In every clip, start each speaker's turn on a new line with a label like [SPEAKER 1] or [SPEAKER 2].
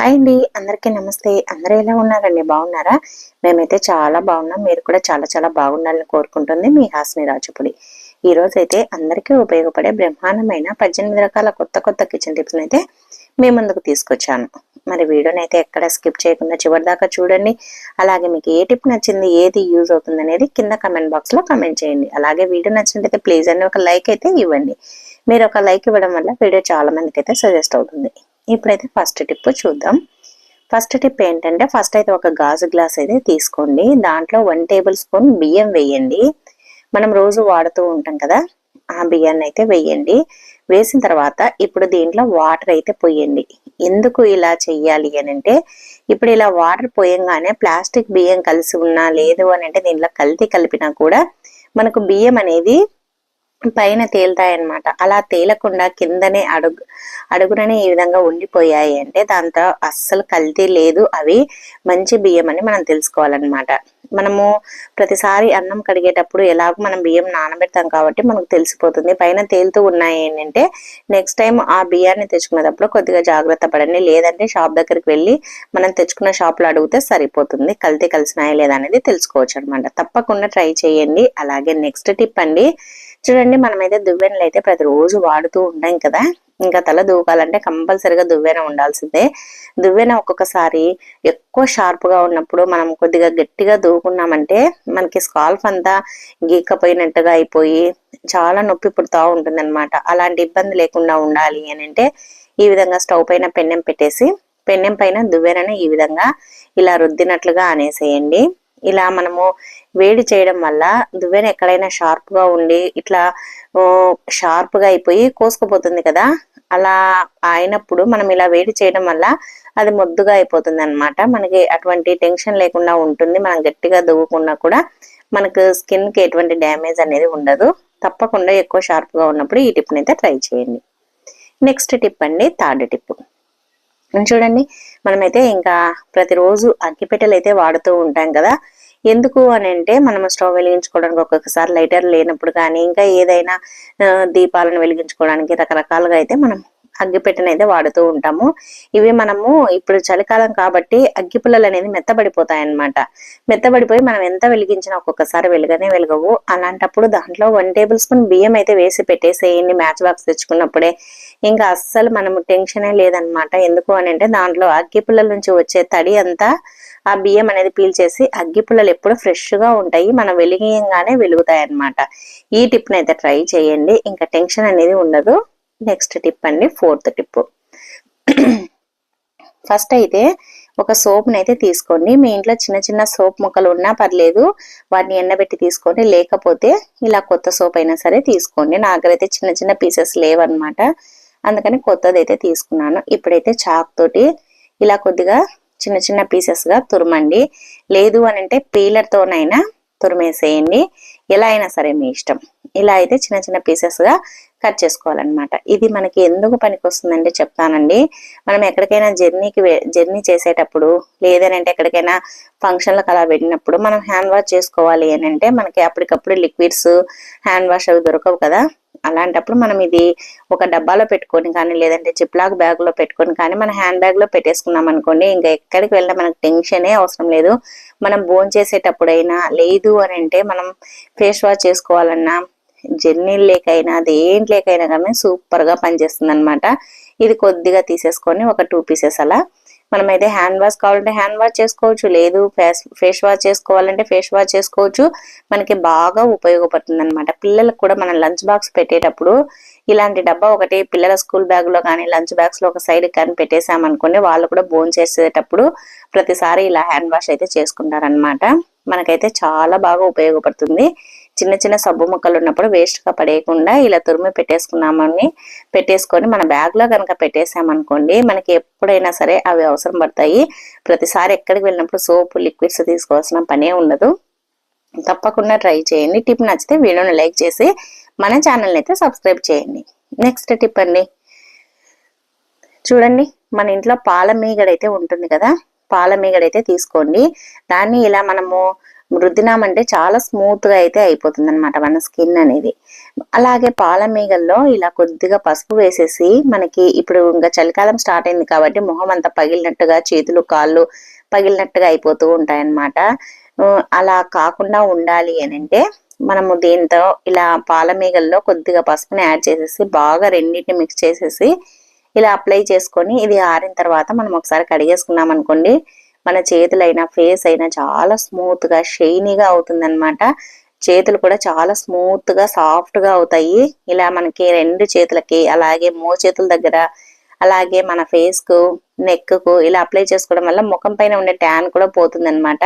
[SPEAKER 1] Hi అండి. అందరికీ నమస్తే. అందరూ ఎలా ఉన్నారండి? బాగున్నారా? మేమైతే చాలా బాగున్నాం. మీరు కూడా చాలా చాలా బాగుండాలని కోరుకుంటుంది మీ హాస్ని రాజుపుడి. ఈ రోజు అయితే అందరికీ ఉపయోగపడే బ్రహ్మాండమైన పద్దెనిమిది రకాల కొత్త కొత్త కిచెన్ టిప్స్ అయితే మీ ముందుకు తీసుకొచ్చాను. మరి వీడియోని అయితే ఎక్కడ స్కిప్ చేయకుండా చివరి దాకా చూడండి. అలాగే మీకు ఏ టిప్ నచ్చింది ఏది యూజ్ అవుతుంది అనేది కింద కమెంట్ బాక్స్లో కమెంట్ చేయండి. అలాగే వీడియో నచ్చినట్టయితే ప్లీజ్ అని ఒక లైక్ అయితే ఇవ్వండి. మీరు ఒక లైక్ ఇవ్వడం వల్ల వీడియో చాలా మందికి అయితే సజెస్ట్ అవుతుంది. ఇప్పుడైతే ఫస్ట్ టిప్ చూద్దాం. ఫస్ట్ టిప్ ఏంటంటే ఫస్ట్ అయితే ఒక గాజు గ్లాస్ అయితే తీసుకోండి. దాంట్లో వన్ టేబుల్ స్పూన్ బియ్యం వేయండి. మనం రోజు వాడుతూ ఉంటాం కదా ఆ బియ్యాన్ని అయితే వేయండి. వేసిన తర్వాత ఇప్పుడు దీంట్లో వాటర్ అయితే పోయండి. ఎందుకు ఇలా చెయ్యాలి అని అంటే ఇప్పుడు ఇలా వాటర్ పోయంగానే ప్లాస్టిక్ బియ్యం కలిసి ఉన్నా లేదు అని అంటే దీంట్లో కల్తీ కలిపినా కూడా మనకు బియ్యం అనేది పైన తేలుతాయన్నమాట. అలా తేలకుండా కిందనే అడుగు అడుగుననే ఈ విధంగా ఉండిపోయాయి అంటే దాంతో అస్సలు కల్తీ లేదు. అవి మంచి బియ్యం అని మనం తెలుసుకోవాలన్నమాట. మనము ప్రతిసారి అన్నం కడిగేటప్పుడు ఎలాగో మనం బియ్యం నానబెడతాం కాబట్టి మనకు తెలిసిపోతుంది. పైన తేలుతూ ఉన్నాయి ఏంటంటే నెక్స్ట్ టైం ఆ బియ్యాన్ని తెచ్చుకునేటప్పుడు కొద్దిగా జాగ్రత్త పడండి. లేదంటే షాప్ దగ్గరికి వెళ్ళి మనం తెచ్చుకున్న షాప్లో అడిగితే సరిపోతుంది. కల్తీ కలిసినాయా లేదా అనేది తెలుసుకోవచ్చు అనమాట తప్పకుండా ట్రై చేయండి. అలాగే నెక్స్ట్ టిప్ అండి చూడండి మనమైతే దువ్వెనలు అయితే ప్రతిరోజు వాడుతూ ఉంటాం కదా. ఇంకా తల దూకాలంటే కంపల్సరిగా దువ్వెన ఉండాల్సిందే. దువ్వెన ఒక్కొక్కసారి ఎక్కువ షార్ప్గా ఉన్నప్పుడు మనం కొద్దిగా గట్టిగా దూకున్నామంటే మనకి స్కాల్ఫ్ అంతా గీక్కపోయినట్టుగా అయిపోయి చాలా నొప్పి పుడుతూ ఉంటుంది అనమాట అలాంటి ఇబ్బంది లేకుండా ఉండాలి అని అంటే ఈ విధంగా స్టవ్ పైన పెన్నెం పెట్టేసి పెన్నెం పైన దువ్వెనని ఈ విధంగా ఇలా రుద్దినట్లుగా అనేసేయండి. ఇలా మనము వేడి చేయడం వల్ల దువ్వెన ఎక్కడైనా షార్ప్గా ఉండి ఇట్లా షార్ప్గా అయిపోయి కోసుకుపోతుంది కదా? అలా అయినప్పుడు మనం ఇలా వేడి చేయడం వల్ల అది మొద్దుగా అయిపోతుంది అనమాట మనకి అటువంటి టెన్షన్ లేకుండా ఉంటుంది. మనం గట్టిగా దువ్వుకున్నా కూడా మనకు స్కిన్కి ఎటువంటి డ్యామేజ్ అనేది ఉండదు. తప్పకుండా ఎక్కువ షార్ప్గా ఉన్నప్పుడు ఈ టిప్ని అయితే ట్రై చేయండి. నెక్స్ట్ టిప్ అండి థర్డ్ టిప్ చూడండి మనమైతే ఇంకా ప్రతిరోజు అగ్గిపెట్టెలు అయితే వాడుతూ ఉంటాం కదా? ఎందుకు అని అంటే మనం స్టవ్ వెలిగించుకోవడానికి ఒక్కొక్కసారి లైటర్ లేనప్పుడు కానీ ఇంకా ఏదైనా దీపాలను వెలిగించుకోవడానికి రకరకాలుగా అయితే మనం అగ్గిపెట్టెను అయితే వాడుతూ ఉంటాము. ఇవి మనము ఇప్పుడు చలికాలం కాబట్టి అగ్గిపుల్లలు అనేది మెత్తబడిపోతాయి అన్నమాట మెత్తబడిపోయి మనం ఎంత వెలిగించినా ఒక్కొక్కసారి వెలుగనే వెలగవు. అలాంటప్పుడు దాంట్లో వన్ టేబుల్ స్పూన్ బియ్యం అయితే వేసి పెట్టేసేయండి. మ్యాచ్ బాక్స్ తెచ్చుకున్నప్పుడే. ఇంకా అస్సలు మనము టెన్షనే లేదనమాట ఎందుకు అని అంటే దాంట్లో అగ్గిపుల్లల నుంచి వచ్చే తడి అంతా ఆ బియ్యం అనేది పీల్చేసి అగ్గిపుల్లలు ఎప్పుడు ఫ్రెష్గా ఉంటాయి. మనం వెలిగియంగానే వెలుగుతాయి అనమాట ఈ టిప్ అయితే ట్రై చేయండి. ఇంకా టెన్షన్ అనేది ఉండదు. నెక్స్ట్ టిప్ అండి ఫోర్త్ టిప్. ఫస్ట్ అయితే ఒక సోప్ని అయితే తీసుకోండి. మీ ఇంట్లో చిన్న చిన్న సోప్ ముక్కలు ఉన్నా పర్లేదు వాటిని ఎండబెట్టి తీసుకోండి. లేకపోతే ఇలా కొత్త సోప్ అయినా సరే తీసుకోండి. నా దగ్గర అయితే చిన్న చిన్న పీసెస్ లేవన్నమాట. అందుకని కొత్తది అయితే తీసుకున్నాను. ఇప్పుడైతే చాక్ తోటి ఇలా కొద్దిగా చిన్న చిన్న పీసెస్గా తురమండి. లేదు అని అంటే పీలర్తోనైనా తురిమేసేయండి. ఎలా అయినా సరే మీ ఇష్టం. ఇలా అయితే చిన్న చిన్న పీసెస్గా కట్ చేసుకోవాలన్నమాట. ఇది మనకి ఎందుకు పనికి వస్తుందంటే చెప్తానండి. మనం ఎక్కడికైనా జర్నీకి జర్నీ చేసేటప్పుడు లేదనంటే ఎక్కడికైనా ఫంక్షన్లకు అలా వెళ్ళినప్పుడు మనం హ్యాండ్ వాష్ చేసుకోవాలి అని అంటే మనకి అప్పటికప్పుడు లిక్విడ్స్ హ్యాండ్ వాష్ అవి దొరకవు కదా. అలాంటప్పుడు మనం ఇది ఒక డబ్బాలో పెట్టుకొని కానీ లేదంటే చిప్లాక్ బ్యాగ్లో పెట్టుకొని కానీ మన హ్యాండ్ బ్యాగ్లో పెట్టేసుకున్నాం అనుకోండి ఇంకా ఎక్కడికి వెళ్ళినా మనకు టెన్షనే అవసరం లేదు. మనం బోన్ చేసేటప్పుడైనా లేదు అని అంటే మనం ఫేస్ వాష్ చేసుకోవాలన్నా జర్నీలు లేకైనా దేంట్లేకైనా కానీ సూపర్గా పనిచేస్తుంది అనమాట ఇది కొద్దిగా తీసేసుకొని ఒక టూ పీసెస్ అలా. మనమైతే హ్యాండ్ వాష్ కావాలంటే హ్యాండ్ వాష్ చేసుకోవచ్చు లేదు ఫేస్ ఫేస్ వాష్ చేసుకోవాలంటే ఫేస్ వాష్ చేసుకోవచ్చు. మనకి బాగా ఉపయోగపడుతుంది అనమాట పిల్లలకు కూడా మనం లంచ్ బాక్స్ పెట్టేటప్పుడు ఇలాంటి డబ్బా ఒకటి పిల్లల స్కూల్ బ్యాగ్లో కానీ లంచ్ బ్యాగ్స్లో ఒక సైడ్ కానీ పెట్టేసామనుకోండి వాళ్ళు కూడా బోన్ చేసేటప్పుడు ప్రతిసారి ఇలా హ్యాండ్ వాష్ అయితే చేసుకుంటారనమాట మనకైతే చాలా బాగా ఉపయోగపడుతుంది. చిన్న చిన్న సబ్బు ముక్కలు ఉన్నప్పుడు వేస్ట్గా పడేయకుండా ఇలా తురిమి పెట్టేసుకున్నామని పెట్టేసుకొని మన బ్యాగ్లో కనుక పెట్టేసామనుకోండి మనకి ఎప్పుడైనా సరే అవి అవసరం పడతాయి. ప్రతిసారి ఎక్కడికి వెళ్ళినప్పుడు సోపు లిక్విడ్స్ తీసుకోవాల్సిన పనే ఉండదు. తప్పకుండా ట్రై చేయండి. టిప్ నచ్చితే వీడియోని లైక్ చేసి మన ఛానల్ని అయితే సబ్స్క్రైబ్ చేయండి. నెక్స్ట్ టిప్ అండి. చూడండి మన ఇంట్లో పాల మీగడైతే ఉంటుంది కదా పాల మీగడైతే తీసుకోండి. దాన్ని ఇలా మనము రుద్దినామంటే చాలా స్మూత్గా అయితే అయిపోతుంది అనమాట మన స్కిన్ అనేది. అలాగే పాల మీగల్లో ఇలా కొద్దిగా పసుపు వేసేసి మనకి ఇప్పుడు ఇంకా చలికాలం స్టార్ట్ అయింది కాబట్టి మొహం అంతా పగిలినట్టుగా చేతులు కాళ్ళు పగిలినట్టుగా అయిపోతూ ఉంటాయన్నమాట. అలా కాకుండా ఉండాలి అని అంటే మనము దీంతో ఇలా పాల మీగల్లో కొద్దిగా పసుపుని యాడ్ చేసేసి బాగా రెండింటిని మిక్స్ చేసేసి ఇలా అప్లై చేసుకొని ఇది ఆరిన తర్వాత మనం ఒకసారి కడిగేసుకున్నాం అనుకోండి మన చేతులైనా ఫేస్ అయినా చాలా స్మూత్గా షైనీగా అవుతుంది అనమాట చేతులు కూడా చాలా స్మూత్గా సాఫ్ట్గా అవుతాయి. ఇలా మనకి రెండు చేతులకి అలాగే మో చేతుల దగ్గర అలాగే మన ఫేస్కు ఇలా అప్లై చేసుకోవడం వల్ల ముఖం పైన ఉండే ట్యాన్ కూడా పోతుంది అనమాట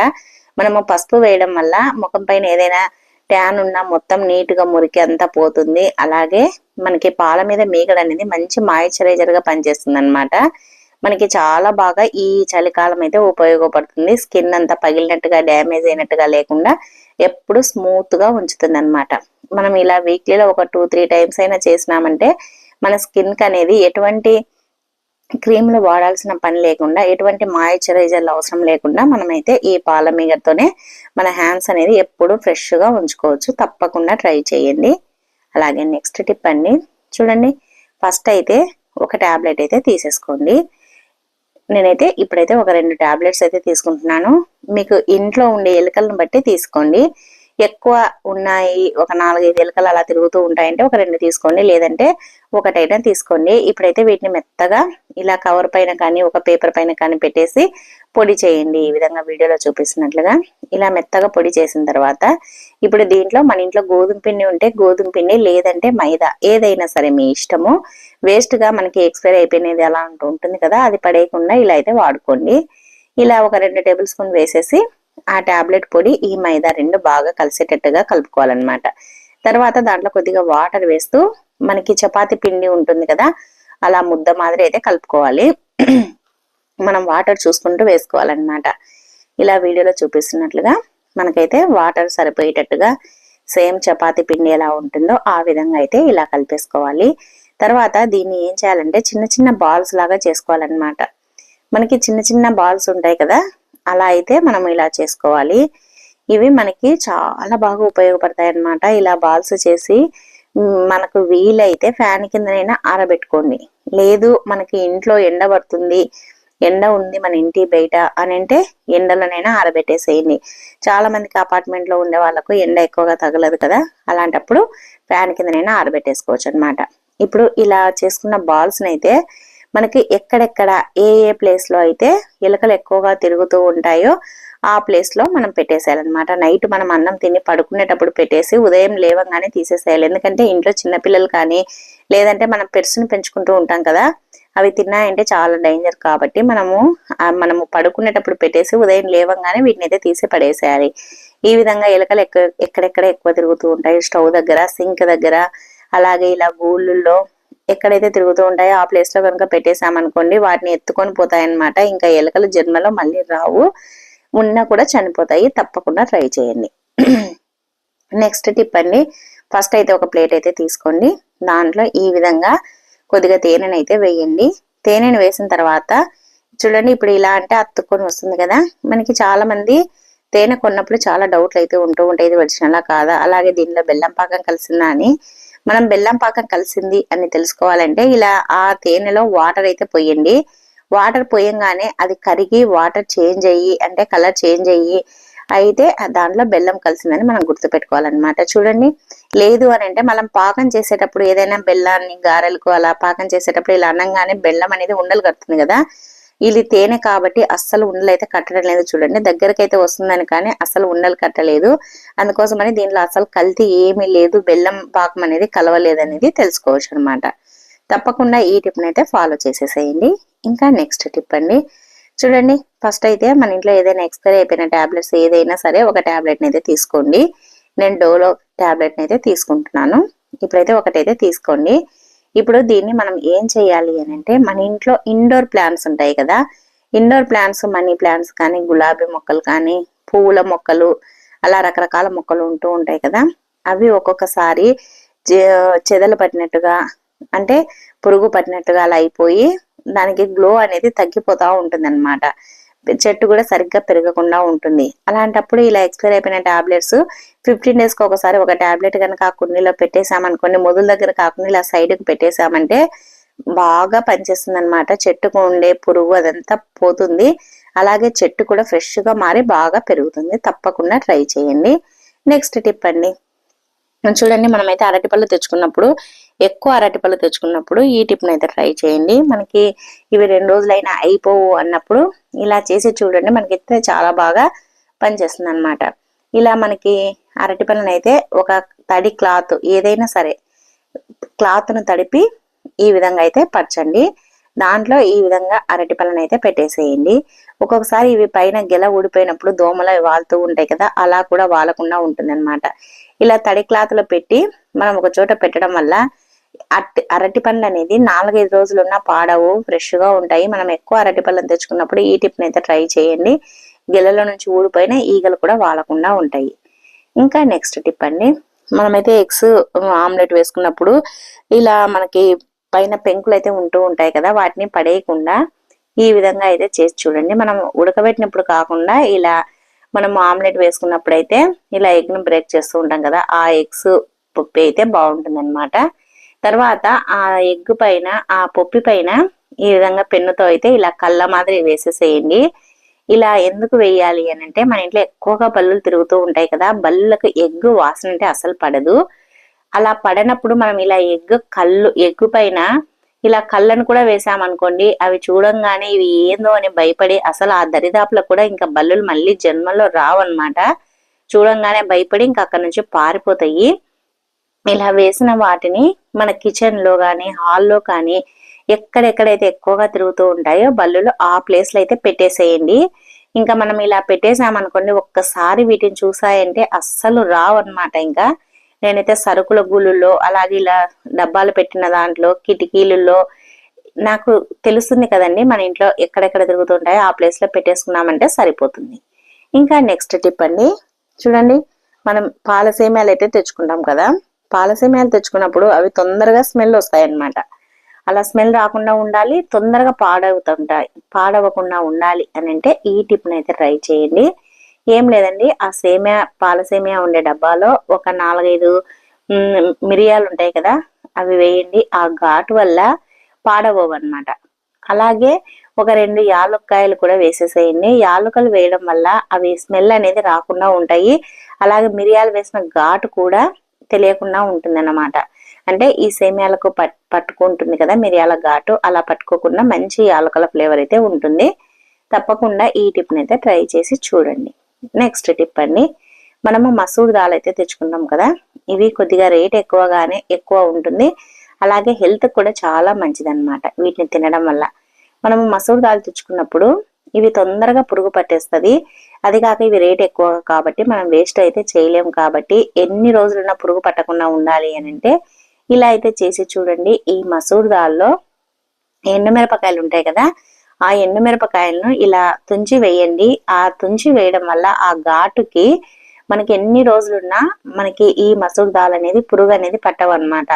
[SPEAKER 1] మనము పసుపు వేయడం వల్ల ముఖం పైన ఏదైనా ట్యాన్ ఉన్నా మొత్తం నీట్గా మురికి అంతా పోతుంది. అలాగే మనకి పాల మీద మీగడ అనేది మంచి మాయిశ్చరైజర్గా పనిచేస్తుంది అనమాట మనకి చాలా బాగా ఈ చలికాలం అయితే ఉపయోగపడుతుంది. స్కిన్ అంతా పగిలినట్టుగా డ్యామేజ్ అయినట్టుగా లేకుండా ఎప్పుడు స్మూత్గా ఉంచుతుంది అనమాట మనం ఇలా వీక్లీలో ఒక టూ త్రీ టైమ్స్ అయినా చేసినామంటే మన స్కిన్కి అనేది ఎటువంటి క్రీమ్లు వాడాల్సిన పని లేకుండా ఎటువంటి మాయిశ్చరైజర్లు అవసరం లేకుండా మనమైతే ఈ పాల మీగతోనే మన హ్యాండ్స్ అనేది ఎప్పుడు ఫ్రెష్గా ఉంచుకోవచ్చు. తప్పకుండా ట్రై చేయండి. అలాగే నెక్స్ట్ టిప్ అండి. చూడండి ఫస్ట్ అయితే ఒక ట్యాబ్లెట్ అయితే తీసేసుకోండి. నేనైతే ఇప్పుడైతే ఒక రెండు ట్యాబ్లెట్స్ అయితే తీసుకుంటున్నాను. మీకు ఇంట్లో ఉండే ఎలుకలను బట్టి తీసుకోండి. ఎక్కువ ఉన్నాయి ఒక నాలుగైదు ఎలుకలు అలా తిరుగుతూ ఉంటాయంటే ఒక రెండు తీసుకోండి. లేదంటే ఒకటైనా తీసుకోండి. ఇప్పుడైతే వీటిని మెత్తగా ఇలా కవర్ పైన కానీ ఒక పేపర్ పైన కానీ పెట్టేసి పొడి చేయండి. ఈ విధంగా వీడియోలో చూపిస్తున్నట్లుగా ఇలా మెత్తగా పొడి చేసిన తర్వాత ఇప్పుడు దీంట్లో మన ఇంట్లో గోధుమ పిండి ఉంటే గోధుమ పిండి లేదంటే మైదా ఏదైనా సరే మీ ఇష్టము. వేస్ట్గా మనకి ఎక్స్పైర్ అయిపోయినది అలా ఉంటుంది కదా అది పడేయకుండా ఇలా అయితే వాడుకోండి. ఇలా ఒక రెండు టేబుల్ స్పూన్ వేసేసి ఆ టాబ్లెట్ పొడి ఈ మైదా రెండు బాగా కలిసేటట్టుగా కలుపుకోవాలన్నమాట. తర్వాత దాంట్లో కొద్దిగా వాటర్ వేస్తూ మనకి చపాతి పిండి ఉంటుంది కదా అలా ముద్ద మాదిరి అయితే కలుపుకోవాలి. మనం వాటర్ చూసుకుంటూ వేసుకోవాలన్నమాట. ఇలా వీడియోలో చూపిస్తున్నట్లుగా మనకైతే వాటర్ సరిపోయేటట్టుగా సేమ్ చపాతి పిండి ఎలా ఉంటుందో ఆ విధంగా అయితే ఇలా కలిపేసుకోవాలి. తర్వాత దీన్ని ఏం చేయాలంటే చిన్న చిన్న బాల్స్ లాగా చేసుకోవాలన్నమాట. మనకి చిన్న చిన్న బాల్స్ ఉంటాయి కదా అలా అయితే మనం ఇలా చేసుకోవాలి. ఇవి మనకి చాలా బాగా ఉపయోగపడతాయి అన్నమాట ఇలా బాల్స్ చేసి మనకు వీలైతే ఫ్యాన్ కిందనైనా ఆరబెట్టుకోండి. లేదు మనకి ఇంట్లో ఎండ పడుతుంది ఎండ ఉంది మన ఇంటి బయట అని అంటే ఎండలోనైనా ఆరబెట్టేసేయండి. చాలా మందికి అపార్ట్మెంట్లో ఉండే వాళ్ళకు ఎండ ఎక్కువగా తగలదు కదా అలాంటప్పుడు ఫ్యాన్ కిందనైనా ఆరబెట్టేసుకోవచ్చు అనమాట ఇప్పుడు ఇలా చేసుకున్న బాల్స్ని అయితే మనకి ఎక్కడెక్కడ ఏ ఏ ప్లేస్లో అయితే ఎలుకలు ఎక్కువగా తిరుగుతూ ఉంటాయో ఆ ప్లేస్లో మనం పెట్టేసేయాలన్నమాట. నైట్ మనం అన్నం తిని పడుకునేటప్పుడు పెట్టేసి ఉదయం లేవంగానే తీసేసేయాలి. ఎందుకంటే ఇంట్లో చిన్నపిల్లలు కానీ లేదంటే మనం పెరుసుని పెంచుకుంటూ ఉంటాం కదా అవి తిన్నాయంటే చాలా డేంజర్ కాబట్టి మనము మనము పడుకునేటప్పుడు పెట్టేసి ఉదయం లేవంగానే వీటిని అయితే తీసి పడేసేయాలి. ఈ విధంగా ఎలుకలు ఎక్కడెక్కడ ఎక్కువ తిరుగుతూ ఉంటాయి. స్టవ్ దగ్గర సింక్ దగ్గర అలాగే ఇలా గూళ్ళల్లో ఎక్కడైతే తిరుగుతూ ఉంటాయో ఆ ప్లేస్లో కనుక పెట్టేసామనుకోండి వాటిని ఎత్తుకొని పోతాయన్నమాట. ఇంకా ఎలుకలు జన్మలో మళ్ళీ రావు. ఉన్నా కూడా చనిపోతాయి. తప్పకుండా ట్రై చేయండి. నెక్స్ట్ టిప్ అండి. ఫస్ట్ అయితే ఒక ప్లేట్ అయితే తీసుకోండి. దాంట్లో ఈ విధంగా కొద్దిగా తేనెని అయితే వేయండి. తేనెను వేసిన తర్వాత చూడండి ఇప్పుడు ఇలా అంటే అత్తుకొని వస్తుంది కదా. మనకి చాలా మంది తేనె కొన్నప్పుడు చాలా డౌట్లు అయితే ఉంటూ ఉంటాయి. ఇది వచ్చినలా కాదా? అలాగే దీనిలో బెల్లం పాకం కలిసిందా అని. మనం బెల్లం పాకం కలిసింది అని తెలుసుకోవాలంటే ఇలా ఆ తేనెలో వాటర్ అయితే పోయండి. వాటర్ పోయంగానే అది కరిగి వాటర్ చేంజ్ అయ్యి అంటే కలర్ చేంజ్ అయ్యి అయితే దాంట్లో బెల్లం కలిసిందని మనం గుర్తుపెట్టుకోవాలన్నమాట. చూడండి లేదు అని అంటే మనం పాకం చేసేటప్పుడు ఏదైనా బెల్లాన్ని గారెలకు అలా పాకం చేసేటప్పుడు ఇలా అనగానే బెల్లం అనేది ఉండలు కడుతుంది కదా. ఇది తేనె కాబట్టి అస్సలు ఉండలు అయితే కట్టడం లేదు చూడండి. దగ్గరకైతే అయితే వస్తుందని కానీ అసలు ఉండలు కట్టలేదు. అందుకోసమని దీంట్లో అసలు కల్తీ ఏమీ లేదు. బెల్లం పాకం అనేది కలవలేదు అనేది తెలుసుకోవచ్చు అనమాట తప్పకుండా ఈ టిప్ని అయితే ఫాలో చేసేసేయండి. ఇంకా నెక్స్ట్ టిప్ అండి. చూడండి ఫస్ట్ అయితే మన ఇంట్లో ఏదైనా ఎక్స్పైర్ అయిపోయిన ట్యాబ్లెట్స్ ఏదైనా సరే ఒక ట్యాబ్లెట్ని అయితే తీసుకోండి. నేను డోలో ట్యాబ్లెట్ని అయితే తీసుకుంటున్నాను. ఇప్పుడైతే ఒకటైతే తీసుకోండి. ఇప్పుడు దీన్ని మనం ఏం చేయాలి అని అంటే మన ఇంట్లో ఇండోర్ ప్లాంట్స్ ఉంటాయి కదా ఇండోర్ ప్లాంట్స్ మనీ ప్లాంట్స్ కానీ గులాబీ మొక్కలు కానీ పువ్వుల మొక్కలు అలా రకరకాల మొక్కలు ఉంటూ ఉంటాయి కదా అవి ఒక్కొక్కసారి చెదలు పట్టినట్టుగా అంటే పురుగు పట్టినట్టుగా అలా అయిపోయి దానికి గ్లో అనేది తగ్గిపోతా ఉంటుంది అనమాట చెట్టు కూడా సరిగ్గా పెరగకుండా ఉంటుంది. అలాంటప్పుడు ఇలా ఎక్స్పైర్ అయిపోయిన టాబ్లెట్స్ ఫిఫ్టీన్ డేస్కి ఒకసారి ఒక టాబ్లెట్ కనుక ఆ కుండీలో పెట్టేసామనుకోండి మొదల దగ్గర కాకుండా ఇలా సైడ్కి పెట్టేసామంటే బాగా పనిచేస్తుంది అనమాట చెట్టుకు ఉండే పురుగు అదంతా పోతుంది. అలాగే చెట్టు కూడా ఫ్రెష్గా మారి బాగా పెరుగుతుంది. తప్పకుండా ట్రై చేయండి. నెక్స్ట్ టిప్ అండి. చూడండి మనమైతే అరటిపళ్ళు తెచ్చుకున్నప్పుడు ఎక్కువ అరటిపళ్ళు తెచ్చుకున్నప్పుడు ఈ టిప్ని అయితే ట్రై చేయండి. మనకి ఇవి రెండు రోజులైనా అయిపోవు అన్నప్పుడు ఇలా చేసి చూడండి మనకైతే చాలా బాగా పనిచేస్తుంది అనమాట ఇలా మనకి అరటిపళ్ళని అయితే ఒక తడి క్లాత్ ఏదైనా సరే క్లాత్ను తడిపి ఈ విధంగా అయితే పరచండి. దాంట్లో ఈ విధంగా అరటి పళ్ళని అయితే పెట్టేసేయండి. ఒక్కొక్కసారి ఇవి పైన గెల ఊడిపోయినప్పుడు దోమలు వాళ్తూ ఉంటాయి కదా అలా కూడా వాలకుండా ఉంటుంది అనమాట ఇలా తడి క్లాత్లో పెట్టి మనం ఒక చోట పెట్టడం వల్ల అట్టి అరటి పండ్లు అనేది నాలుగైదు రోజులున్నా పాడవు ఫ్రెష్గా ఉంటాయి. మనం ఎక్కువ అరటి పళ్ళను తెచ్చుకున్నప్పుడు ఈ టిప్ని అయితే ట్రై చేయండి. గెలలో నుంచి ఊడిపోయిన ఈగలు కూడా వాలకుండా ఉంటాయి. ఇంకా నెక్స్ట్ టిప్ అండి. మనమైతే ఎగ్స్ ఆమ్లెట్ వేసుకున్నప్పుడు ఇలా మనకి పైన పెంకులు అయితే ఉంటూ ఉంటాయి కదా వాటిని పడేయకుండా ఈ విధంగా అయితే చేసి చూడండి. మనం ఉడకబెట్టినప్పుడు కాకుండా ఇలా మనం ఆమ్లెట్ వేసుకున్నప్పుడు అయితే ఇలా ఎగ్ను బ్రేక్ చేస్తూ ఉంటాం కదా ఆ ఎగ్స్ పప్పు అయితే బాగుంటుంది అనమాట తర్వాత ఆ ఎగ్ పైన ఆ పొప్పి పైన ఈ విధంగా పెన్నుతో అయితే ఇలా కళ్ళ మాదిరి వేసేసేయండి. ఇలా ఎందుకు వేయాలి అని అంటే మన ఇంట్లో ఎక్కువగా బల్లులు తిరుగుతూ ఉంటాయి కదా బల్లులకు ఎగ్ వాసన అంటే అసలు పడదు. అలా పడనప్పుడు మనం ఇలా ఎగ్ కళ్ళు ఎగ్గు పైన ఇలా కళ్ళను కూడా వేసామనుకోండి అవి చూడంగానే ఇవి ఏందో అని భయపడి అసలు ఆ దరిదాపులో కూడా ఇంకా బల్లులు మళ్ళీ జన్మలో రావన్నమాట. చూడంగానే భయపడి ఇంకా అక్కడ నుంచి పారిపోతాయి. ఇలా వేసిన వాటిని మన కిచెన్లో కానీ హాల్లో కానీ ఎక్కడెక్కడైతే ఎక్కువగా తిరుగుతూ ఉంటాయో బల్లులు ఆ ప్లేస్లో అయితే పెట్టేసేయండి. ఇంకా మనం ఇలా పెట్టేసామనుకోండి ఒక్కసారి వీటిని చూసాయంటే అస్సలు రావు అనమాట ఇంకా. నేనైతే సరుకుల గూళ్ళలో అలాగే ఇలా డబ్బాలు పెట్టిన దాంట్లో కిటికీలలో నాకు తెలుస్తుంది కదండి మన ఇంట్లో ఎక్కడెక్కడ తిరుగుతుంటాయో ఆ ప్లేస్లో పెట్టేసుకున్నామంటే సరిపోతుంది. ఇంకా నెక్స్ట్ టిప్ అండి. చూడండి మనం పాలసేమ్యాలు అయితే తెచ్చుకుంటాం కదా. పాలసేమ్యాలు తెచ్చుకున్నప్పుడు అవి తొందరగా స్మెల్ వస్తాయి అన్నమాట అలా స్మెల్ రాకుండా ఉండాలి తొందరగా పాడవుతుంటాయి పాడవకుండా ఉండాలి అని అంటే ఈ టిప్ని అయితే ట్రై చేయండి. ఏం లేదండి. ఆ సేమియా పాలసేమియా ఉండే డబ్బాలో ఒక నాలుగైదు మిరియాలు ఉంటాయి కదా అవి వేయండి. ఆ ఘాటు వల్ల పాడబోవన్నమాట అలాగే ఒక రెండు యాలుక్కాయలు కూడా వేసేసేయండి. యాలుకలు వేయడం వల్ల అవి స్మెల్ అనేది రాకుండా ఉంటాయి. అలాగే మిరియాలు వేసిన ఘాటు కూడా తెలియకుండా ఉంటుంది అన్నమాట అంటే ఈ సేమియాలకు పట్టుకుంటుంది కదా మిరియాల ఘాటు అలా పట్టుకోకుండా మంచి యాలకల ఫ్లేవర్ అయితే ఉంటుంది. తప్పకుండా ఈ టిప్ని అయితే ట్రై చేసి చూడండి. నెక్స్ట్ టిప్ అండి. మనము మసూర్ దాల్ అయితే తెచ్చుకున్నాం కదా. ఇవి కొద్దిగా రేట్ ఎక్కువగానే ఎక్కువ ఉంటుంది. అలాగే హెల్త్ కూడా చాలా మంచిది అనమాట వీటిని తినడం వల్ల. మనము మసూర్ దాల్ తెచ్చుకున్నప్పుడు ఇవి తొందరగా పురుగు పట్టేస్తుంది. అది కాక ఇవి రేట్ ఎక్కువ కాబట్టి మనం వేస్ట్ అయితే చేయలేము కాబట్టి ఎన్ని రోజులున్నా పురుగు పట్టకుండా ఉండాలి అని అంటే ఇలా అయితే చేసి చూడండి. ఈ మసూర్ దాల్లో ఎండుమిరపకాయలు ఉంటాయి కదా. ఆ ఎండుమిరపకాయలను ఇలా తుంచి వేయండి. ఆ తుంచి వేయడం వల్ల ఆ ఘాటుకి మనకి ఎన్ని రోజులున్నా మనకి ఈ మసూర్ దాల్ అనేది పురుగు అనేది పట్టవన్నమాట.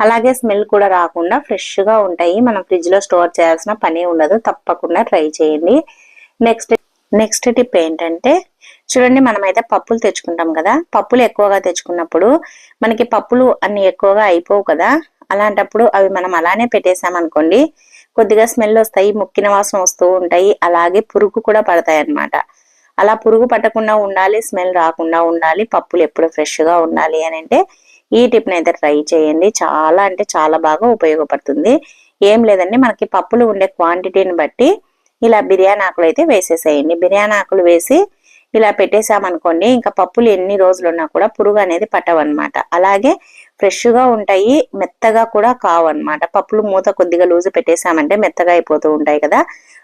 [SPEAKER 1] అలాగే స్మెల్ కూడా రాకుండా ఫ్రెష్గా ఉంటాయి. మనం ఫ్రిడ్జ్లో స్టోర్ చేయాల్సిన పని ఉండదు. తప్పకుండా ట్రై చేయండి. నెక్స్ట్ నెక్స్ట్ టిప్ ఏంటంటే చూడండి మనమైతే పప్పులు తెచ్చుకుంటాం కదా. పప్పులు ఎక్కువగా తెచ్చుకున్నప్పుడు మనకి పప్పులు అన్ని ఎక్కువగా అయిపోవు కదా. అలాంటప్పుడు అవి మనం అలానే పెట్టేసామనుకోండి కొద్దిగా స్మెల్ వస్తాయి ముక్కిన వాసన వస్తూ ఉంటాయి. అలాగే పురుగు కూడా పడతాయి అన్నమాట. అలా పురుగు పట్టకుండా ఉండాలి స్మెల్ రాకుండా ఉండాలి పప్పులు ఎప్పుడు ఫ్రెష్గా ఉండాలి అని అంటే ఈ టిప్ని అయితే ట్రై చేయండి. చాలా అంటే చాలా బాగా ఉపయోగపడుతుంది. ఏం లేదండి మనకి పప్పులు ఉండే క్వాంటిటీని బట్టి ఇలా బిర్యానీ ఆకులు అయితే వేసేసేయండి. బిర్యానీ ఆకులు వేసి ఇలా పెట్టేసామనుకోండి ఇంకా పప్పులు ఎన్ని రోజులు ఉన్నా కూడా పురుగు అనేది పట్టవన్నమాట. అలాగే ఫ్రెష్గా ఉంటాయి మెత్తగా కూడా కావు అనమాట పప్పులు మూత కొద్దిగా లూజు పెట్టేసామంటే మెత్తగా అయిపోతూ ఉంటాయి కదా.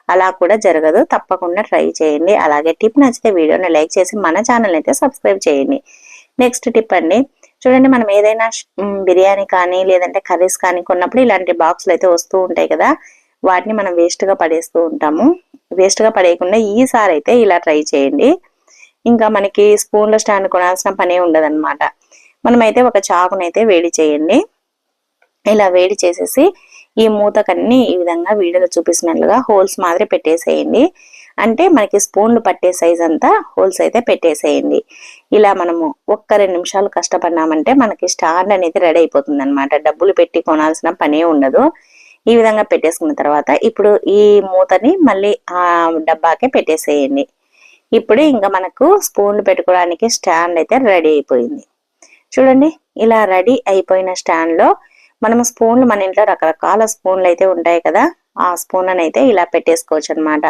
[SPEAKER 1] అలా కూడా జరగదు. తప్పకుండా ట్రై చేయండి. అలాగే టిప్ నచ్చితే వీడియోని లైక్ చేసి మన ఛానల్ అయితే సబ్స్క్రైబ్ చేయండి. నెక్స్ట్ టిప్ అండి. చూడండి మనం ఏదైనా బిర్యానీ కానీ లేదంటే కర్రీస్ కానీ కొన్నప్పుడు ఇలాంటి బాక్సులు అయితే వస్తూ ఉంటాయి కదా. వాటిని మనం వేస్ట్గా పడేస్తూ ఉంటాము. వేస్ట్గా పడేయకుండా ఈసారి అయితే ఇలా ట్రై చేయండి. ఇంకా మనకి స్పూన్ల స్టాండ్ కొనాల్సిన పనే ఉండదన్నమాట. మనమైతే ఒక చాకునైతే వేడి చేయండి. ఇలా వేడి చేసేసి ఈ మూతకన్నీ ఈ విధంగా వీడియోలో చూపిస్తున్నట్లుగా హోల్స్ మాదిరి పెట్టేసేయండి. అంటే మనకి స్పూన్లు పట్టే సైజ్ అంతా హోల్స్ అయితే పెట్టేసేయండి. ఇలా మనము ఒక్క రెండు నిమిషాలు కష్టపడినామంటే మనకి స్టాండ్ అనేది రెడీ అయిపోతుంది అనమాట డబ్బులు పెట్టి కొనాల్సిన పనే ఉండదు. ఈ విధంగా పెట్టేసుకున్న తర్వాత ఇప్పుడు ఈ మూతని మళ్ళీ ఆ డబ్బాకే పెట్టేసేయండి. ఇప్పుడు ఇంకా మనకు స్పూన్లు పెట్టుకోవడానికి స్టాండ్ అయితే రెడీ అయిపోయింది. చూడండి ఇలా రెడీ అయిపోయిన స్టాండ్లో మనము స్పూన్లు మన ఇంట్లో రకరకాల స్పూన్లు అయితే ఉంటాయి కదా ఆ స్పూన్ అయితే ఇలా పెట్టేసుకోవచ్చు అనమాట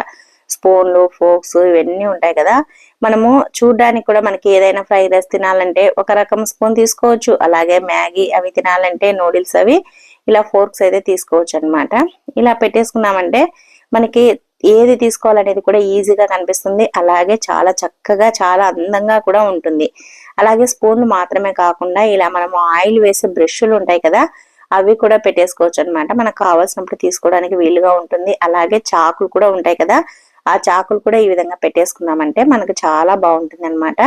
[SPEAKER 1] స్పూన్లు ఫోక్స్ ఇవన్నీ ఉంటాయి కదా మనము చూడడానికి కూడా మనకి ఏదైనా ఫ్రైడ్ రైస్ తినాలంటే ఒక రకం స్పూన్ తీసుకోవచ్చు అలాగే మ్యాగీ అవి తినాలంటే నూడిల్స్ అవి ఇలా ఫోర్క్స్ అయితే తీసుకోవచ్చు అనమాట ఇలా పెట్టేసుకున్నామంటే మనకి ఏది తీసుకోవాలనేది కూడా ఈజీగా కనిపిస్తుంది అలాగే చాలా చక్కగా చాలా అందంగా కూడా ఉంటుంది. అలాగే స్పూన్లు మాత్రమే కాకుండా ఇలా మనము ఆయిల్ వేసే బ్రష్లు ఉంటాయి కదా అవి కూడా పెట్టేసుకోవచ్చు అనమాట మనకు కావాల్సినప్పుడు తీసుకోవడానికి వీలుగా ఉంటుంది. అలాగే చాకులు కూడా ఉంటాయి కదా ఆ చాకులు కూడా ఈ విధంగా పెట్టేసుకున్నామంటే మనకు చాలా బాగుంటుంది అనమాట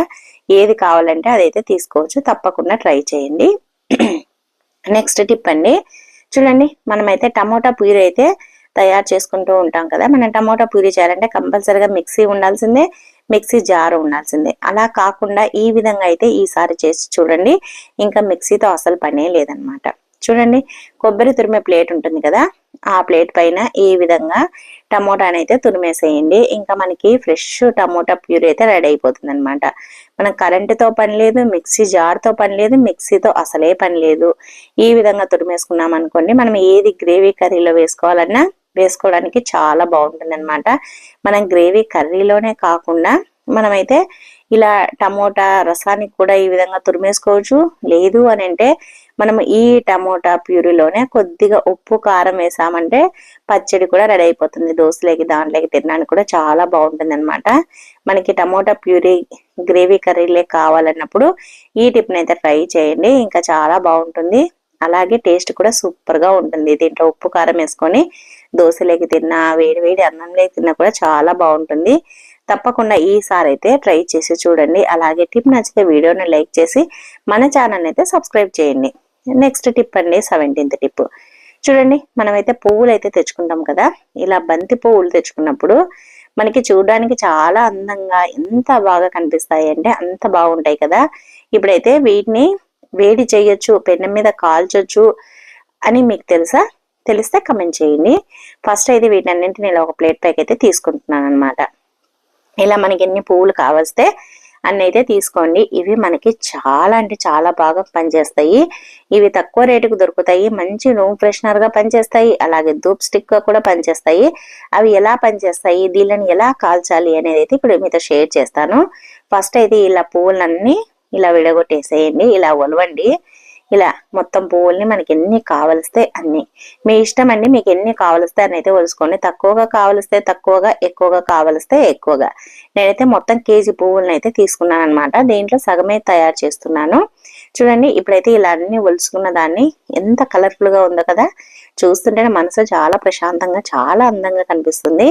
[SPEAKER 1] ఏది కావాలంటే అదైతే తీసుకోవచ్చు. తప్పకుండా ట్రై చేయండి. నెక్స్ట్ టిప్ అండి. చూడండి మనమైతే టమోటా పూరి అయితే తయారు చేసుకుంటూ ఉంటాం కదా. మనం టమోటా పూరి చేయాలంటే కంపల్సరిగా మిక్సీ ఉండాల్సిందే. మిక్సీ జార్ ఉండాల్సిందే. అలా కాకుండా ఈ విధంగా అయితే ఈసారి చేసి చూడండి. ఇంకా మిక్సీతో అసలు పనే లేదనమాట. చూడండి కొబ్బరి తురిమే ప్లేట్ ఉంటుంది కదా ఆ ప్లేట్ పైన ఈ విధంగా టమోటాని అయితే తురిమేసేయండి. ఇంకా మనకి ఫ్రెష్ టమోటా ప్యూరీ అయితే రెడీ అయిపోతుంది అనమాట మనం కరెంటుతో పని లేదు మిక్సీ జార్తో పని లేదు మిక్సీతో అసలే పని లేదు. ఈ విధంగా తురిమేసుకున్నాం అనుకోండి మనం ఏది గ్రేవీ కర్రీలో వేసుకోవాలన్నా వేసుకోవడానికి చాలా బాగుంటుంది అనమాట మనం గ్రేవీ కర్రీలోనే కాకుండా మనమైతే ఇలా టమోటా రసానికి కూడా ఈ విధంగా తురిమేసుకోవచ్చు. లేదు అని అంటే మనం ఈ టమోటా ప్యూరీలోనే కొద్దిగా ఉప్పు కారం వేసామంటే పచ్చడి కూడా రెడీ అయిపోతుంది. దోశలేకి దాంట్లోకి తినడానికి కూడా చాలా బాగుంటుంది అనమాట మనకి టమోటా ప్యూరీ గ్రేవీ కర్రీలే కావాలన్నప్పుడు ఈ టిప్ని అయితే ట్రై చేయండి. ఇంకా చాలా బాగుంటుంది. అలాగే టేస్ట్ కూడా సూపర్గా ఉంటుంది. దీంట్లో ఉప్పు కారం వేసుకొని దోశలోకి తిన్నా వేడి వేడి అన్నంలోకి తిన్నా కూడా చాలా బాగుంటుంది. తప్పకుండా ఈసారి అయితే ట్రై చేసి చూడండి. అలాగే టిప్ నచ్చితే వీడియోని లైక్ చేసి మన ఛానల్ అయితే సబ్స్క్రైబ్ చేయండి. నెక్స్ట్ టిప్ అండి సెవెంటీన్త్ టిప్. చూడండి మనమైతే పువ్వులు అయితే తెచ్చుకుంటాం కదా. ఇలా బంతి పువ్వులు తెచ్చుకున్నప్పుడు మనకి చూడడానికి చాలా అందంగా ఎంత బాగా కనిపిస్తాయి అంటే అంత బాగుంటాయి కదా. ఇప్పుడైతే వీటిని వేడి చేయొచ్చు పెన్ను మీద కాల్చొచ్చు అని మీకు తెలుసా? తెలిస్తే కమెంట్ చేయండి. ఫస్ట్ అయితే వీటన్నింటిని ఇలా ఒక ప్లేట్ పైకి అయితే తీసుకుంటున్నాను అనమాట ఇలా మనకి ఎన్ని పువ్వులు కావస్తే అన్ని అయితే తీసుకోండి. ఇవి మనకి చాలా అంటే చాలా బాగా పనిచేస్తాయి. ఇవి తక్కువ రేటుకు దొరుకుతాయి. మంచి రూమ్ ఫ్రెషనర్గా పనిచేస్తాయి. అలాగే ధూప్ స్టిక్గా కూడా పనిచేస్తాయి. అవి ఎలా పనిచేస్తాయి? దీనిని ఎలా కాల్చాలి అనేది అయితే ఇప్పుడు మీతో షేర్ చేస్తాను. ఫస్ట్ అయితే ఇలా పువ్వులన్నీ ఇలా విడగొట్టేసేయండి ఇలా ఒలవండి ఇలా మొత్తం పువ్వుల్ని మనకి ఎన్ని కావలిస్తే అన్ని. మీ ఇష్టం అండి మీకు ఎన్ని కావలిస్తే అని అయితే ఒలుసుకోండి తక్కువగా కావలిస్తే తక్కువగా ఎక్కువగా కావలిస్తే ఎక్కువగా. నేనైతే మొత్తం కేజీ పువ్వులను అయితే తీసుకున్నాను అనమాట దీంట్లో సగమే తయారు చేస్తున్నాను. చూడండి ఇప్పుడైతే ఇలా అన్ని ఒలుసుకున్న దాన్ని ఎంత కలర్ఫుల్గా ఉందో కదా. చూస్తుంటేనే మనసు చాలా ప్రశాంతంగా చాలా అందంగా కనిపిస్తుంది.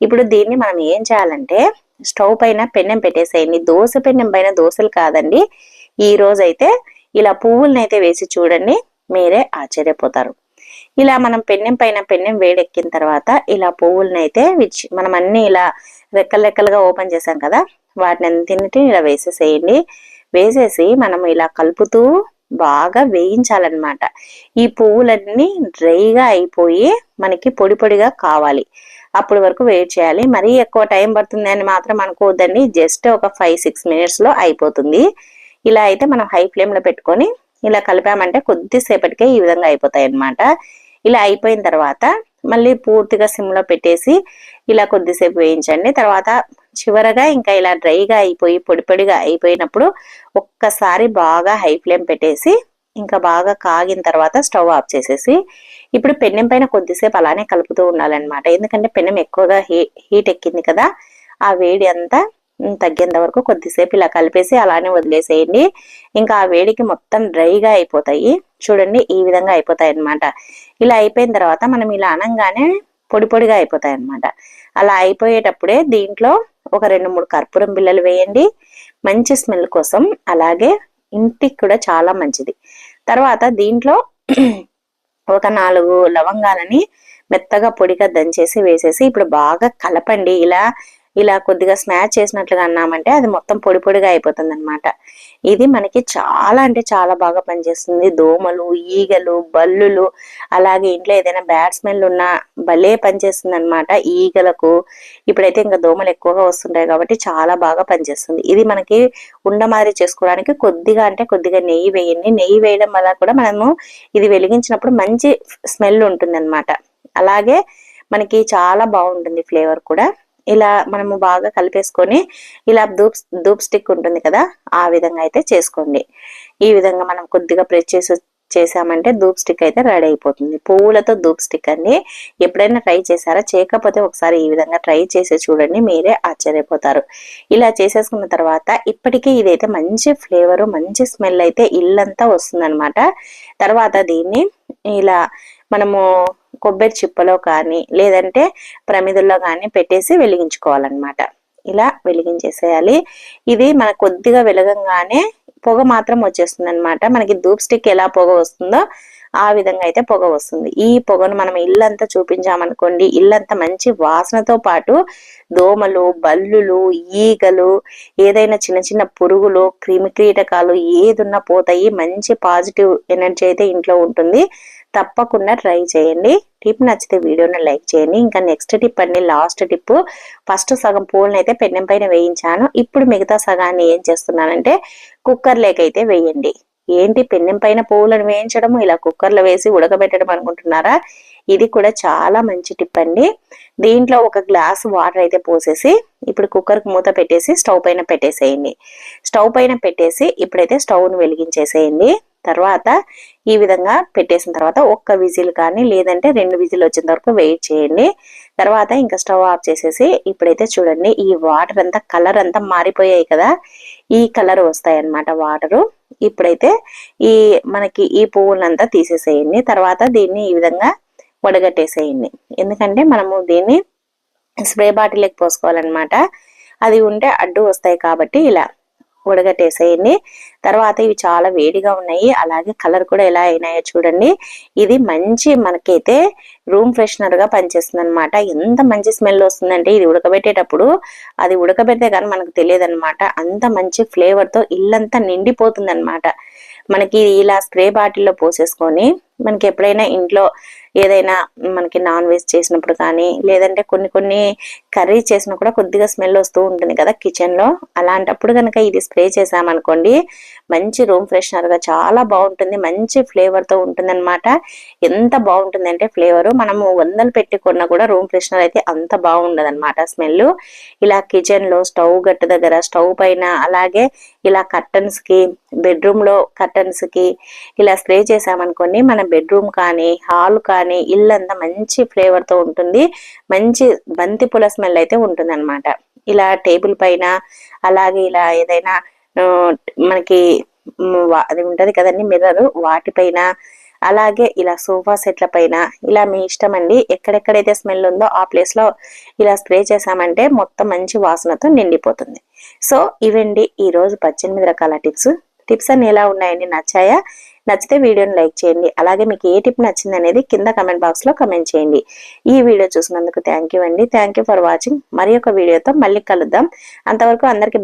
[SPEAKER 1] ఇప్పుడు దీన్ని మనం ఏం చేయాలంటే స్టవ్ పైన పెన్నెం పెట్టేసేయండి. దోశ పెన్నెం పైన దోశలు కాదండి. ఈ రోజైతే అయితే ఇలా పువ్వుల్ని అయితే వేసి చూడండి మీరే ఆశ్చర్యపోతారు. ఇలా మనం పెన్నెం పైన పెన్నెం వేడెక్కిన తర్వాత ఇలా పువ్వుల్ని అయితే విచ్చి మనం అన్ని ఇలా రెక్కలు రెక్కలుగా ఓపెన్ చేసాం కదా వాటిని అన్నింటిని ఇలా వేసేసేయండి. వేసేసి మనం ఇలా కలుపుతూ బాగా వేయించాలన్నమాట. ఈ పువ్వులన్నీ డ్రైగా అయిపోయి మనకి పొడి పొడిగా కావాలి. అప్పటి వరకు వెయిట్ చేయాలి. మరీ ఎక్కువ టైం పడుతుంది అని మాత్రం అనుకోవద్దండి. జస్ట్ ఒక ఫైవ్ సిక్స్ మినిట్స్లో అయిపోతుంది. ఇలా అయితే మనం హై ఫ్లేమ్లో పెట్టుకొని ఇలా కలిపామంటే కొద్దిసేపటికే ఈ విధంగా అయిపోతాయి అన్నమాట ఇలా అయిపోయిన తర్వాత మళ్ళీ పూర్తిగా సిమ్లో పెట్టేసి ఇలా కొద్దిసేపు వేయించండి. తర్వాత చివరగా ఇంకా ఇలా డ్రైగా అయిపోయి పొడి పొడిగా అయిపోయినప్పుడు ఒక్కసారి బాగా హై ఫ్లేమ్ పెట్టేసి ఇంకా బాగా కాగిన తర్వాత స్టవ్ ఆఫ్ చేసేసి ఇప్పుడు పెన్నెం పైన కొద్దిసేపు అలానే కలుపుతూ ఉండాలన్నమాట. ఎందుకంటే పెన్నెం ఎక్కువగా హీట్ ఎక్కింది కదా ఆ వేడి అంతా తగ్గేంత వరకు కొద్దిసేపు ఇలా కలిపేసి అలానే వదిలేసేయండి. ఇంకా ఆ వేడికి మొత్తం డ్రైగా అయిపోతాయి. చూడండి ఈ విధంగా అయిపోతాయి అనమాట ఇలా అయిపోయిన తర్వాత మనం ఇలా అనంగానే పొడి పొడిగా అయిపోతాయి అనమాట అలా అయిపోయేటప్పుడే దీంట్లో ఒక రెండు మూడు కర్పూరం బిళ్ళలు వేయండి. మంచి స్మెల్ కోసం అలాగే ఇంటికి కూడా చాలా మంచిది. తర్వాత దీంట్లో ఒక నాలుగు లవంగాలని మెత్తగా పొడిగా దంచేసి వేసేసి ఇప్పుడు బాగా కలపండి. ఇలా ఇలా కొద్దిగా స్మాచ్ చేసినట్లుగా అన్నామంటే అది మొత్తం పొడి పొడిగా అయిపోతుంది అనమాట ఇది మనకి చాలా అంటే చాలా బాగా పనిచేస్తుంది. దోమలు ఈగలు బల్లులు అలాగే ఇంట్లో ఏదైనా బ్యాడ్ స్మెల్ ఉన్నా భలే పనిచేస్తుంది అనమాట ఈగలకు. ఇప్పుడైతే ఇంకా దోమలు ఎక్కువగా వస్తుంటాయి కాబట్టి చాలా బాగా పనిచేస్తుంది. ఇది మనకి ఉండ మాదిరి చేసుకోవడానికి కొద్దిగా అంటే కొద్దిగా నెయ్యి వేయండి. నెయ్యి వేయడం వల్ల కూడా మనము ఇది వెలిగించినప్పుడు మంచి స్మెల్ ఉంటుంది అనమాట అలాగే మనకి చాలా బాగుంటుంది ఫ్లేవర్ కూడా. ఇలా మనము బాగా కలిపేసుకొని ఇలా ధూప్ ధూప్ స్టిక్ ఉంటుంది కదా ఆ విధంగా అయితే చేసుకోండి. ఈ విధంగా మనం కొద్దిగా ప్రెస్ చేసి చేసామంటే ధూప్ స్టిక్ అయితే రెడీ అయిపోతుంది. పువ్వులతో ధూప్ స్టిక్ అండి. ఎప్పుడైనా ట్రై చేశారా? చేయకపోతే ఒకసారి ఈ విధంగా ట్రై చేసి చూడండి మీరే ఆశ్చర్యపోతారు. ఇలా చేసేసుకున్న తర్వాత ఇప్పటికీ ఇదైతే మంచి ఫ్లేవరు మంచి స్మెల్ అయితే ఇల్లంతా వస్తుందన్నమాట. తర్వాత దీన్ని ఇలా మనము కొబ్బరి చిప్పలో కానీ లేదంటే ప్రమిదుల్లో కానీ పెట్టేసి వెలిగించుకోవాలన్నమాట. ఇలా వెలిగించేసేయాలి. ఇది మన కొద్దిగా వెలగంగానే పొగ మాత్రం వచ్చేస్తుంది అనమాట మనకి ధూప్ స్టిక్ ఎలా పొగ వస్తుందో ఆ విధంగా అయితే పొగ వస్తుంది. ఈ పొగను మనం ఇల్లంతా చూపించామనుకోండి ఇల్లంతా మంచి వాసనతో పాటు దోమలు బల్లులు ఈగలు ఏదైనా చిన్న చిన్న పురుగులు క్రిమి కీటకాలు ఏదున్నా పోతాయి. మంచి పాజిటివ్ ఎనర్జీ అయితే ఇంట్లో ఉంటుంది. తప్పకుండా ట్రై చేయండి. టిప్ నచ్చితే వీడియోని లైక్ చేయండి. ఇంకా నెక్స్ట్ టిప్ అండి లాస్ట్ టిప్. ఫస్ట్ సగం పూలను అయితే పెన్నెం పైన వేయించాను. ఇప్పుడు మిగతా సగాన్ని ఏం చేస్తున్నానంటే కుక్కర్లేకైతే వేయండి. ఏంటి పెన్నెం పైన పువ్వులను వేయించడం ఇలా కుక్కర్లో వేసి ఉడకబెట్టడం అనుకుంటున్నారా? ఇది కూడా చాలా మంచి టిప్ అండి. దీంట్లో ఒక గ్లాస్ వాటర్ అయితే పోసేసి ఇప్పుడు కుక్కర్కి మూత పెట్టేసి స్టవ్ పైన పెట్టేసేయండి. స్టవ్ పైన పెట్టేసి ఇప్పుడైతే స్టవ్ను వెలిగించేసేయండి. తర్వాత ఈ విధంగా పెట్టేసిన తర్వాత ఒక్క విజిల్ కానీ లేదంటే రెండు విజిల్ వచ్చేంత వరకు వెయిట్ చేయండి. తర్వాత ఇంకా స్టవ్ ఆఫ్ చేసేసి ఇప్పుడైతే చూడండి ఈ వాటర్ అంతా కలర్ అంతా మారిపోయాయి కదా? ఈ కలర్ వస్తాయి అన్నమాట వాటరు. ఇప్పుడైతే ఈ మనకి ఈ పువ్వులంతా తీసేసేయండి. తర్వాత దీన్ని ఈ విధంగా వడగట్టేసేయండి. ఎందుకంటే మనము దీన్ని స్ప్రే బాటిల్కి పోసుకోవాలన్నమాట. అది ఉంటే అడ్డు వస్తాయి కాబట్టి ఇలా. ఉడగట్టేసేయండి తర్వాత ఇవి చాలా వేడిగా ఉన్నాయి. అలాగే కలర్ కూడా ఎలా అయినాయో చూడండి. ఇది మంచి మనకైతే రూమ్ ఫ్రెషనర్గా పనిచేస్తుంది అనమాట ఎంత మంచి స్మెల్ వస్తుందంటే ఇది ఉడకబెట్టేటప్పుడు అది ఉడకబెడితే కానీ మనకు తెలియదు అనమాట అంత మంచి ఫ్లేవర్తో ఇల్లంతా నిండిపోతుంది అనమాట మనకి ఇలా స్ప్రే బాటిల్లో పోసేసుకొని మనకి ఎప్పుడైనా ఇంట్లో ఏదైనా మనకి నాన్ వెజ్ చేసినప్పుడు కానీ లేదంటే కొన్ని కొన్ని కర్రీ చేసినా కూడా కొద్దిగా స్మెల్ వస్తూ ఉంటుంది కదా కిచెన్లో. అలాంటప్పుడు కనుక ఇది స్ప్రే చేసామనుకోండి మంచి రూమ్ ఫ్రెషనర్గా చాలా బాగుంటుంది మంచి ఫ్లేవర్తో ఉంటుంది అనమాట ఎంత బాగుంటుంది అంటే ఫ్లేవర్. మనము వందలు పెట్టి కొన్నా కూడా రూమ్ ఫ్రెషనర్ అయితే అంత బాగుండదు అనమాట స్మెల్ ఇలా కిచెన్లో స్టవ్ గట్టు దగ్గర స్టవ్ పైన అలాగే ఇలా కర్టన్స్కి బెడ్రూమ్లో కర్టన్స్కి ఇలా స్ప్రే చేసామనుకోండి మన బెడ్రూమ్ కానీ హాల్ కానీ ఇల్లంతా మంచి ఫ్లేవర్తో ఉంటుంది. మంచి బంతి పూల స్మెల్ అయితే ఉంటుంది అనమాట ఇలా టేబుల్ పైన అలాగే ఇలా ఏదైనా మనకి అది ఉంటది కదండి మిర్రర్. వాటిపైన అలాగే ఇలా సోఫా సెట్ల పైన ఇలా మీ ఇష్టం అండి ఎక్కడెక్కడైతే స్మెల్ ఉందో ఆ ప్లేస్లో ఇలా స్ప్రే చేసామంటే మొత్తం మంచి వాసనతో నిండిపోతుంది. సో ఇవండి ఈ రోజు పద్దెనిమిది రకాల టిప్స్. టిప్స్ అన్ని ఎలా ఉన్నాయండి? నచ్చాయా? నచ్చితే వీడియోని లైక్ చేయండి. అలాగే మీకు ఏ టిప్ నచ్చింది అనేది కింద కమెంట్ బాక్స్లో కమెంట్ చేయండి. ఈ వీడియో చూసినందుకు థ్యాంక్ యూ అండి. Thank you for watching. మరి ఒక వీడియోతో మళ్ళీ కలుద్దాం. అంతవరకు అందరికి